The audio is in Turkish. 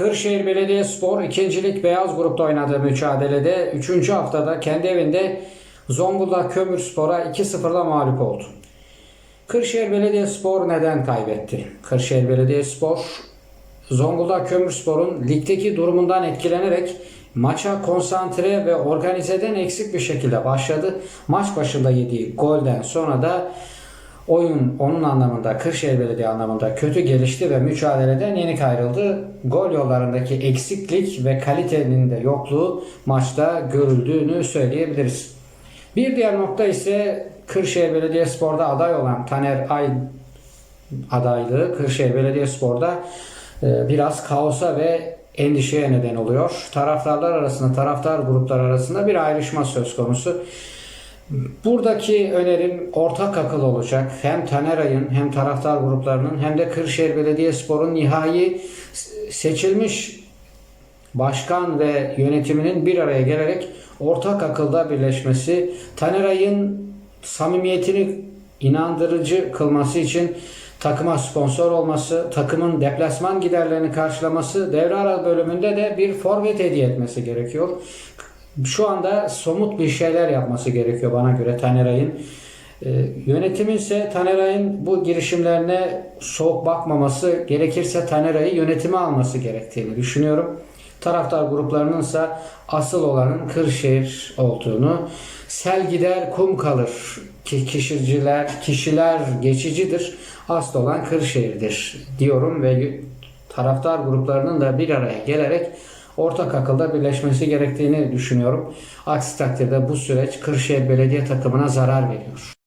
Kırşehir Belediyespor ikincilik beyaz grupta oynadığı mücadelede 3. haftada kendi evinde Zonguldak Kömürspor'a 2-0'la mağlup oldu. Kırşehir Belediyespor neden kaybetti? Kırşehir Belediyespor Zonguldak Kömürspor'un ligdeki durumundan etkilenerek maça konsantre ve organizeden eksik bir şekilde başladı. Maç başında yediği golden sonra da oyun onun anlamında Kırşehir Belediye anlamında kötü gelişti ve mücadeleden yenik ayrıldı. Gol yollarındaki eksiklik ve kalitenin de yokluğu maçta görüldüğünü söyleyebiliriz. Bir diğer nokta ise Kırşehir Belediyespor'da aday olan Taner Ay adaylığı Kırşehir Belediyespor'da e, biraz kaosa ve endişeye neden oluyor. Taraftarlar arasında, taraftar gruplar arasında bir ayrışma söz konusu. Buradaki önerim ortak akıl olacak. Hem Taneray'ın hem taraftar gruplarının hem de Kırşehir Belediyespor'un nihai seçilmiş başkan ve yönetiminin bir araya gelerek ortak akılda birleşmesi, Taneray'ın samimiyetini inandırıcı kılması için takıma sponsor olması, takımın deplasman giderlerini karşılaması, devre ara bölümünde de bir forvet hediye etmesi gerekiyor. Şu anda somut bir şeyler yapması gerekiyor bana göre Taneray'ın. Ee, yönetimin ise Taneray'ın bu girişimlerine soğuk bakmaması, gerekirse Taneray'ı yönetime alması gerektiğini düşünüyorum. Taraftar gruplarının ise asıl olanın Kırşehir olduğunu, sel gider kum kalır ki kişiciler, kişiler geçicidir, asıl olan Kırşehir'dir diyorum ve taraftar gruplarının da bir araya gelerek ortak akılda birleşmesi gerektiğini düşünüyorum. Aksi takdirde bu süreç Kırşehir Belediye takımına zarar veriyor.